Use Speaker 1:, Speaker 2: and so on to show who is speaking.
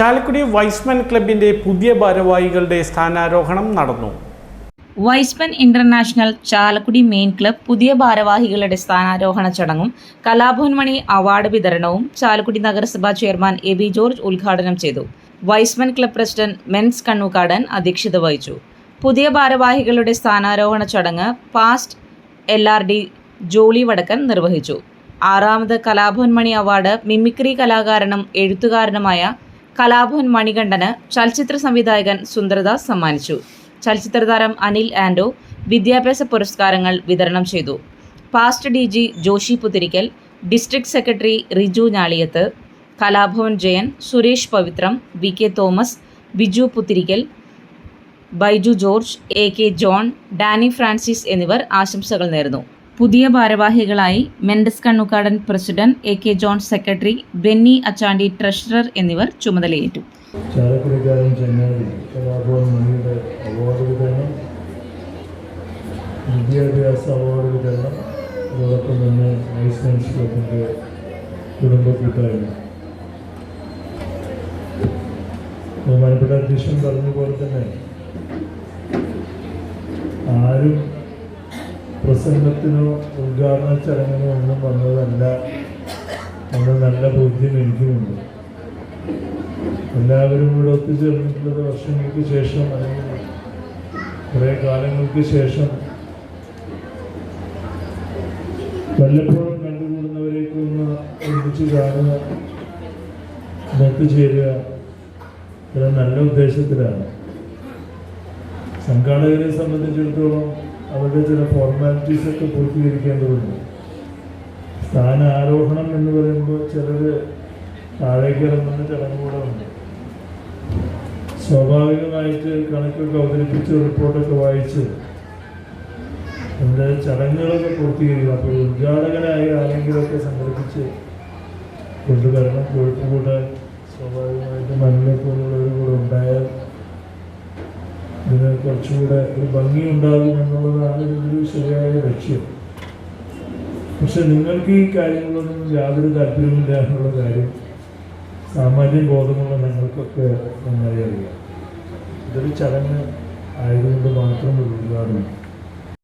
Speaker 1: Chalakudy Y's Men ക്ലബിന്റെ പുതിയ ഭാരവാഹികളുടെ സ്ഥാനാരോഹണം നടന്നു.
Speaker 2: Y's Men international Chalakudy main club പുതിയ ഭാരവാഹികളുടെ സ്ഥാനാരോഹണ ചടങ്ങും കലാഭവൻ മണി അവാർഡ് വിതരണവും ചാലക്കുടി നഗരസഭാ ചെയർമാൻ എ ബി ജോർജ് ഉദ്ഘാടനം ചെയ്തു. Y's Men club president men's Kannookadan അധ്യക്ഷത വഹിച്ചു. പുതിയ ഭാരവാഹികളുടെ സ്ഥാനാരോഹണ ചടങ്ങ് past L R D Jolly Vadakkan നിർവഹിച്ചു. ആറാമത് കലാഭവൻ മണി അവാർഡ് മിമിക്രി കലാകാരനും എഴുത്തുകാരനുമായ കലാഭവൻ മണികണ്ഠന് ചലച്ചിത്ര സംവിധായകൻ സുന്ദരദാസ് സമ്മാനിച്ചു. ചലച്ചിത്ര താരം അനിൽ ആൻഡോ വിദ്യാഭ്യാസ പുരസ്കാരങ്ങൾ വിതരണം ചെയ്തു. Past D G Joshi Puthirikkal district secretary Riju Njaliyath Kalabhavan Jayan Suresh Pavithram V K Thomas Biju Puthirikkal Baiju George A K John Danny Francis എന്നിവർ ആശംസകൾ നേർന്നു. പുതിയ ഭാരവാഹികളായി Mendes Kannukkadan president A K John secretary Benny Achandi treasurer എന്നിവർ ചുമതലയേറ്റു.
Speaker 3: വിദ്യാഭ്യാസ award വിതരണം അതോടൊപ്പം തന്നെ വൈസ് മെൻസ് ക്ലബിന്റെ കുടുംബ ബഹുമാനപ്പെട്ട അധ്യക്ഷൻ പറഞ്ഞ പോലെ തന്നെ പ്രസംഗത്തിനോ ഉദ്ഘാടന ചടങ്ങിനോ ഒന്നും വന്നതല്ല. എന്ന നല്ല ബോധ്യം എനിക്കുമുണ്ട്. എല്ലാവരും കൂടെ ഒത്തുചേർന്നിട്ടുള്ളത് വർഷങ്ങൾക്ക് ശേഷം അല്ലെങ്കിൽ കുറേ കാലങ്ങൾക്ക് ശേഷം വല്ലപ്പോഴും കണ്ടുകൂടുന്നവരെയൊക്കെ ഒന്ന് ഒരുമിച്ച് കാണുക ഒത്തുചേരുക ഇത് നല്ല ഉദ്ദേശത്തിലാണ്. സംഘാടകരെ സംബന്ധിച്ചിടത്തോളം അവരുടെ ചില ഫോർമാലിറ്റീസ് ഒക്കെ പൂർത്തീകരിക്കേണ്ടതുണ്ട് സ്ഥാനാരോഹണം എന്ന് പറയുമ്പോൾ ചിലർ താഴേക്ക് ഇറങ്ങുന്ന ചടങ്ങ് കൂടെ ഉണ്ട് സ്വാഭാവികമായിട്ട് കണക്കൊക്കെ അവതരിപ്പിച്ച് റിപ്പോർട്ടൊക്കെ വായിച്ച് അതിന്റെ ചടങ്ങുകളൊക്കെ പൂർത്തീകരിക്കും. അപ്പോൾ ഉദ്ഘാടകനായ ആരെങ്കിലുമൊക്കെ സംഘടിപ്പിച്ച് കൊണ്ടുവരണം കൊഴുപ്പ് കൂട്ടാൻ സ്വാഭാവികമായിട്ട് മണ്ണിനെ പോലുള്ളവർ കൂടെ ഉണ്ടായാൽ കുറച്ചുകൂടെ ഒരു ഭംഗി ഉണ്ടാകും എന്നുള്ളതാണ് ഒരു ശരിയായ ലക്ഷ്യം. പക്ഷെ നിങ്ങൾക്ക് ഈ കാര്യങ്ങളൊന്നും യാതൊരു താല്പര്യമില്ല എന്നുള്ള കാര്യം സാമാന്യ ബോധമുള്ള ഞങ്ങൾക്കൊക്കെ നന്നായി അറിയാം. ഇതൊരു ചടങ്ങ് ആയതുകൊണ്ട് മാത്രം ഒരു ഉദ്ഘാടനം